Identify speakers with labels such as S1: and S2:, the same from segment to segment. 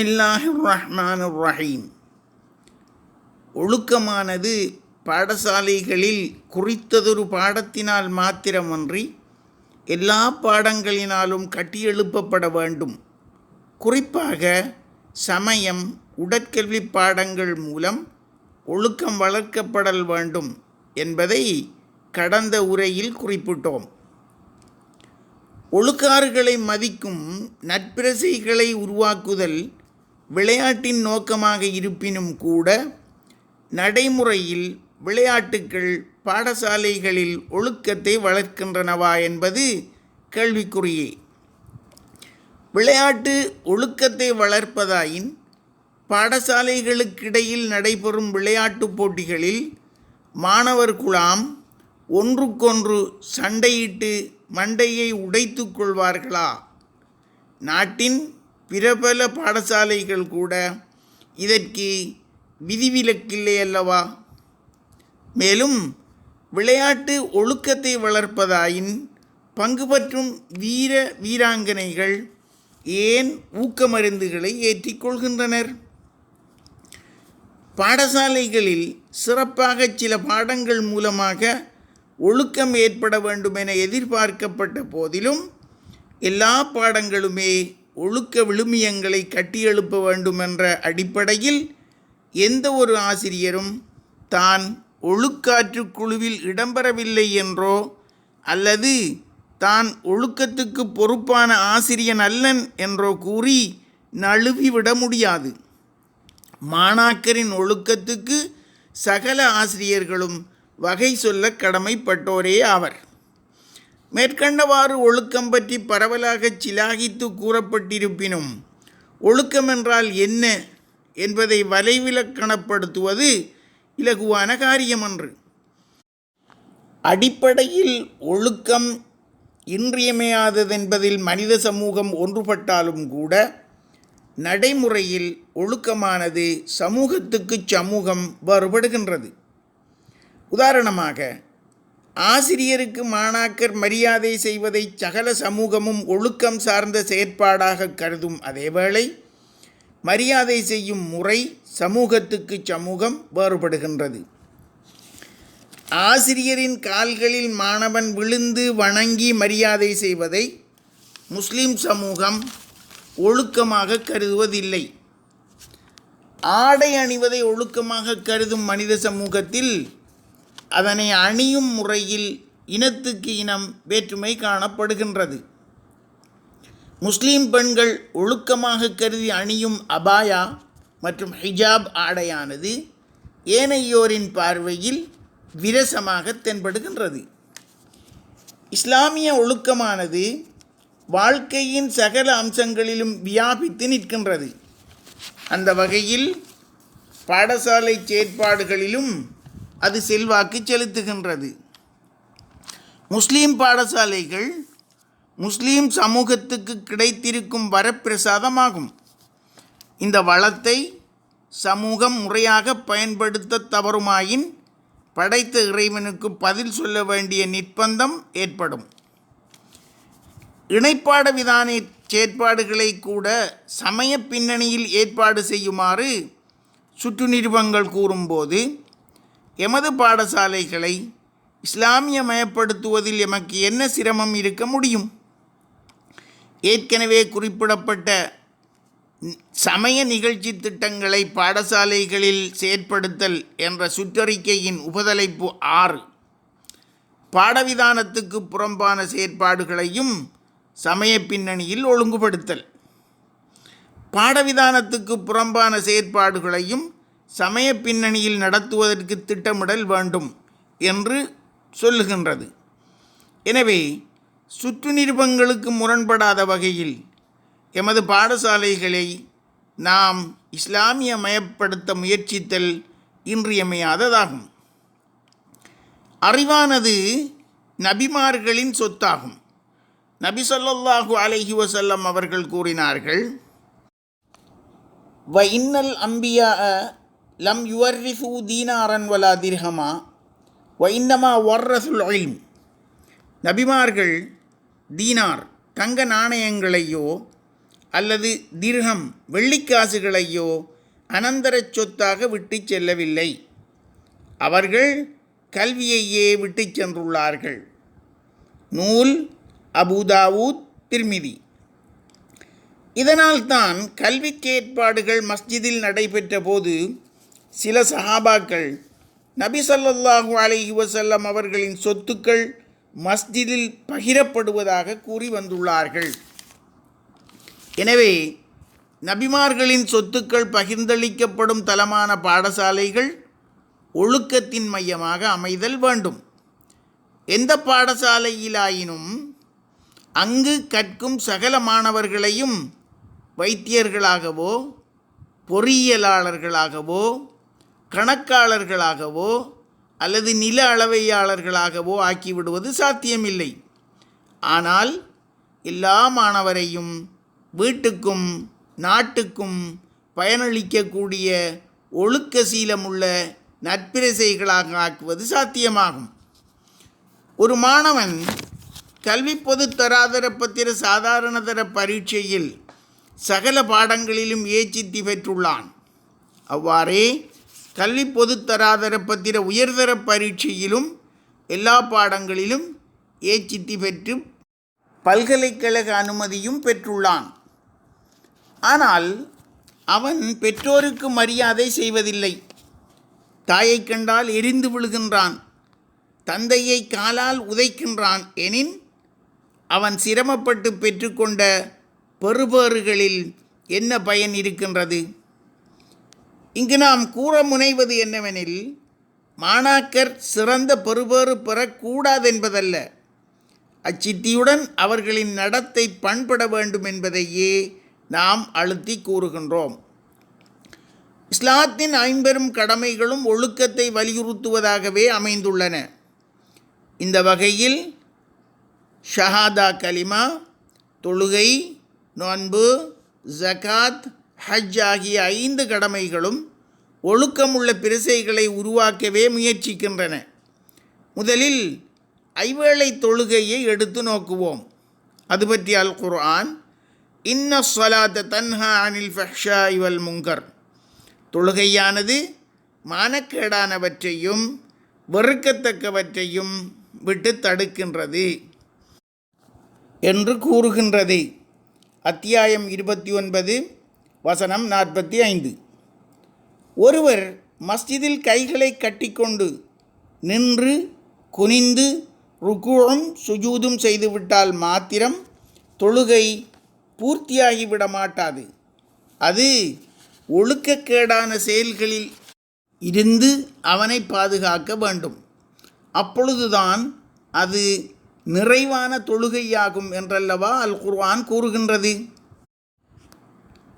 S1: பிஸ்மில்லாஹிர் ரஹ்மான் ரஹீம் ஒழுக்கமானது பாடசாலைகளில் குறித்ததொரு பாடத்தினால் மாத்திரமன்றி எல்லா பாடங்களினாலும் கட்டியெழுப்பப்பட வேண்டும். குறிப்பாக சமயம் உடற்கல்வி பாடங்கள் மூலம் ஒழுக்கம் வளர்க்கப்படல் வேண்டும் என்பதை கடந்த உரையில் குறிப்பிட்டோம். ஒழுக்காறுகளை மதிக்கும் நட்பிரசைகளை உருவாக்குதல் விளையாட்டின் நோக்கமாக இருப்பினும் கூட நடைமுறையில் விளையாட்டுக்கள் பாடசாலைகளில் ஒழுக்கத்தை வளர்க்கின்றனவா என்பது கேள்விக்குறியே. விளையாட்டு ஒழுக்கத்தை வளர்ப்பதாயின் பாடசாலைகளுக்கிடையில் நடைபெறும் விளையாட்டுப் போட்டிகளில் மாணவர் குழாம் ஒன்றுக்கொன்று சண்டையிட்டு மண்டையை உடைத்து கொள்வார்களா? நாட்டின் பிரபல பாடசாலைகள் கூட இதற்கு விதிவிலக்கில்லை அல்லவா? மேலும் விளையாட்டு ஒழுக்கத்தை வளர்ப்பதாயின் பங்கு பற்றும் வீர வீராங்கனைகள் ஏன் ஊக்க மருந்துகளை ஏற்றிக்கொள்கின்றனர் பாடசாலைகளில் சிறப்பாக சில பாடங்கள் மூலமாக ஒழுக்கம் ஏற்பட வேண்டும் என எதிர்பார்க்கப்பட்ட போதிலும் எல்லா பாடங்களுமே ஒழுக்க விழுமியங்களை கட்டியெழுப்ப வேண்டும் என்ற அடிப்படையில் எந்த ஒரு ஆசிரியரும் தான் ஒழுக்காற்று குழுவில் இடம்பெறவில்லை என்றோ அல்லது தான் ஒழுக்கத்துக்கு பொறுப்பான ஆசிரியன் அல்லன் என்றோ கூறி நழுவிவிட முடியாது. மாணாக்கரின் ஒழுக்கத்துக்கு சகல ஆசிரியர்களும் வகை சொல்ல கடமைப்பட்டோரே ஆவர். மேற்கண்டவாறு ஒழுக்கம் பற்றி பரவலாக சிலாகித்து கூறப்பட்டிருப்பினும் ஒழுக்கம் என்றால் என்ன என்பதை வலைவிலக்கணப்படுத்துவது இலகுவான காரியமன்று. அடிப்படையில் ஒழுக்கம் இன்றியமையாததென்பதில் மனித சமூகம் ஒன்றுபட்டாலும் கூட நடைமுறையில் ஒழுக்கமானது சமூகத்துக்கு சமூகம் வேறுபடுகின்றது உதாரணமாக ஆசிரியருக்கு மாணாக்கர் மரியாதை செய்வதை சகல சமூகமும் ஒழுக்கம் சார்ந்த செயற்பாடாக கருதும் அதேவேளை மரியாதை செய்யும் முறை சமூகத்துக்கு சமூகம் வேறுபடுகின்றது. ஆசிரியரின் கால்களில் மாணவன் விழுந்து வணங்கி மரியாதை செய்வதை முஸ்லிம் சமூகம் ஒழுக்கமாக கருதுவதில்லை. ஆடை அணிவதை ஒழுக்கமாக கருதும் மனித சமூகத்தில் அதனை அணியும் முறையில் இனத்துக்கு இனம் வேற்றுமை காணப்படுகின்றது. முஸ்லீம் பெண்கள் ஒழுக்கமாக கருதி அணியும் அபாயா மற்றும் ஹிஜாப் ஆடையானது ஏனையோரின் பார்வையில் விரசமாக தென்படுகின்றது. இஸ்லாமிய ஒழுக்கமானது வாழ்க்கையின் சகல அம்சங்களிலும் வியாபித்து நிற்கின்றது. அந்த வகையில் பாடசாலை செயற்பாடுகளிலும் அது செல்வாக்கு செலுத்துகின்றது. முஸ்லீம் பாடசாலைகள் முஸ்லீம் சமூகத்துக்கு கிடைத்திருக்கும் வரப்பிரசாதமாகும். இந்த வளத்தை சமூகம் முறையாக பயன்படுத்த தவறுமாயின் படைத்த இறைவனுக்கு பதில் சொல்ல வேண்டிய நிர்பந்தம் ஏற்படும். இணைப்பாட விதான செயற்பாடுகளை கூட சமய பின்னணியில் ஏற்பாடு செய்யுமாறு சுற்று நிறுவங்கள் கூறும்போது எமது பாடசாலைகளை இஸ்லாமியமயப்படுத்துவதில் எமக்கு என்ன சிரமம் இருக்க முடியும்? ஏற்கனவே குறிப்பிடப்பட்ட சமய நிகழ்ச்சி திட்டங்களை பாடசாலைகளில் செயற்படுத்தல் என்ற சுற்றறிக்கையின் உபதலைப்பு ஆறு. பாடவிதானத்துக்கு புறம்பான செயற்பாடுகளையும் சமய பின்னணியில் ஒழுங்குபடுத்தல். பாடவிதானத்துக்கு புறம்பான செயற்பாடுகளையும் சமய பின்னணியில் நடத்துவதற்கு திட்டமிடல் வேண்டும் என்று சொல்லுகின்றது. எனவே சுற்று நிருபங்களுக்கு முரண்படாத வகையில் எமது பாடசாலைகளை நாம் இஸ்லாமியமயப்படுத்த முயற்சித்தல் இன்றியமையாததாகும். அறிவானது நபிமார்களின் சொத்தாகும். நபி ஸல்லல்லாஹு அலஹி வசல்லம் அவர்கள் கூறினார்கள் வ இன்னல் அம்பியா லம் யுவர்ரிசு தீனாரன் வலா திர்ஹமா வைந்தமா இன்னமா வர்ரசுல் நபிமார்கள் தீனார் தங்க நாணயங்களையோ அல்லது திர்ஹம் வெள்ளிக்காசுகளையோ அனந்தரச் சொத்தாக விட்டுச் செல்லவில்லை. அவர்கள் கல்வியையே விட்டுச் சென்றுள்ளார்கள். நூல் அபுதாவூத் திருமிதி. இதனால்தான் கல்விக்கு ஏற்பாடுகள் மஸ்ஜிதில் நடைபெற்ற போது சில சஹாபாக்கள் நபி அலை அலைஹி வஸல்லம் அவர்களின் சொத்துக்கள் மஸ்ஜிதில் பகிரப்படுவதாக கூறி வந்துள்ளார்கள். எனவே நபிமார்களின் சொத்துக்கள் பகிர்ந்தளிக்கப்படும் தலமான பாடசாலைகள் ஒழுக்கத்தின் மையமாக அமைதல் வேண்டும். எந்த பாடசாலையிலாயினும் அங்கு கற்கும் சகல மாணவர்களையும் வைத்தியர்களாகவோ பொறியியலாளர்களாகவோ கணக்காளர்களாகவோ அல்லது நில அளவையாளர்களாகவோ ஆக்கிவிடுவது சாத்தியமில்லை. ஆனால் எல்லா மாணவரையும் வீட்டுக்கும் நாட்டுக்கும் பயனளிக்கக்கூடிய ஒழுக்க சீலமுள்ள நற்பிரசைகளாக ஆக்குவது சாத்தியமாகும். ஒரு மாணவன் கல்வி பொது தராதர பத்திர சாதாரணதர பரீட்சையில் சகல பாடங்களிலும் ஏச்சித்தி பெற்றுள்ளான். அவ்வாறே கல்வி பொதுத்தராதர தராதர பத்திர உயர்தர பரீட்சையிலும் எல்லா பாடங்களிலும் ஏச்சித்தி பெற்று பல்கலைக்கழக அனுமதியும் பெற்றுள்ளான். ஆனால் அவன் பெற்றோருக்கு மரியாதை செய்வதில்லை. தாயைக் கண்டால் எரிந்து விழுகின்றான். தந்தையை காலால் உதைக்கின்றான் எனின் அவன் சிரமப்பட்டு பெற்றுக்கொண்ட பெறுபேறுகளில் என்ன பயன் இருக்கின்றது? இங்கு நாம் கூற முனைவது என்னவெனில் மாணாக்கர் சிறந்த பெறுபேறு பெறக்கூடாதென்பதல்ல. அச்சித்தியுடன் அவர்களின் நடத்தை பண்பட வேண்டும் என்பதையே நாம் அழுத்தி கூறுகின்றோம். இஸ்லாத்தின் ஐம்பெரும் கடமைகளும் ஒழுக்கத்தை வலியுறுத்துவதாகவே அமைந்துள்ளன. இந்த வகையில் ஷஹாதா கலிமா தொழுகை நோன்பு ஜகாத் ஹஜ் ஆகிய ஐந்து கடமைகளும் ஒழுக்கமுள்ள பிரசைகளை உருவாக்கவே முயற்சிக்கின்றன. முதலில் ஐவேளை தொழுகையை எடுத்து நோக்குவோம். அது பற்றி அல் குர்ஆன் இன்ன சொலாத்த தன்ஹா அனில் ஃபஹ்ஷா இவல் முங்கர். தொழுகையானது மானக்கேடானவற்றையும் வெறுக்கத்தக்கவற்றையும் விட்டு தடுக்கின்றது என்று கூறுகின்றது. அத்தியாயம் இருபத்தி ஒன்பது வசனம் நாற்பத்தி ஐந்து ஒருவர் மஸ்ஜிதில் கைகளை கட்டிக்கொண்டு நின்று குனிந்து ருக்குவும் சுஜூதும் செய்துவிட்டால் மாத்திரம் தொழுகை பூர்த்தியாகிவிட மாட்டாது அது ஒழுக்கக்கேடான செயல்களில் இருந்து அவனை பாதுகாக்க வேண்டும். அப்பொழுதுதான் அது நிறைவான தொழுகையாகும் என்றல்லவா அல் குர்வான் கூறுகின்றது?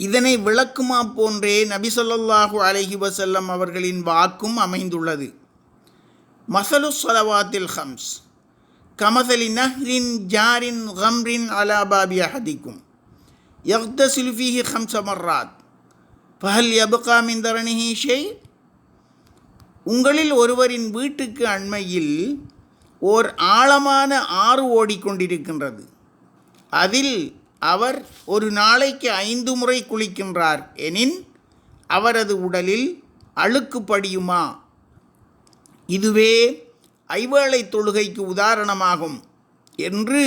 S1: இதனை விளக்குமா போன்றே நபி ஸல்லல்லாஹு அலைஹி அவர்களின் வாக்கும் அமைந்துள்ளது. மசலு சலவாத்தில் ஹம்ஸ் கமசலி நஹ்ரின் ஜாரின் ஹம்ரின் அலாபாபி அஹதிக்கும் யக்தசிலு ஃபீஹி ஹம்ச மர்ராத் ஃபஹல் யபகா மின் ஷெய் உங்களில் ஒருவரின் வீட்டுக்கு அண்மையில் ஓர் ஆழமான ஆறு ஓடிக்கொண்டிருக்கின்றது. அதில் அவர் ஒரு நாளைக்கு ஐந்து முறை குளிக்கின்றார். எனின் அவரது உடலில் அழுக்கு படியுமா? இதுவே ஐவேளை தொழுகைக்கு உதாரணமாகும் என்று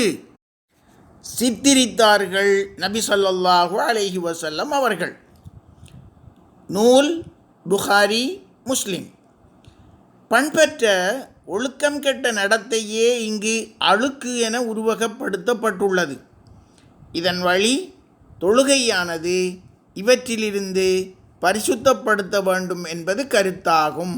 S1: சித்திரித்தார்கள் நபி ஸல்லல்லாஹு அலஹி வசல்லம் அவர்கள். நூல் புகாரி முஸ்லிம். பண்பற்ற ஒழுக்கம் கெட்ட நடத்தையே இங்கு அழுக்கு என உருவகப்படுத்தப்பட்டுள்ளது. இதன் வழி தொழுகையானது இவற்றிலிருந்து பரிசுத்தப்படுத்த வேண்டும் என்பது கருத்தாகும்.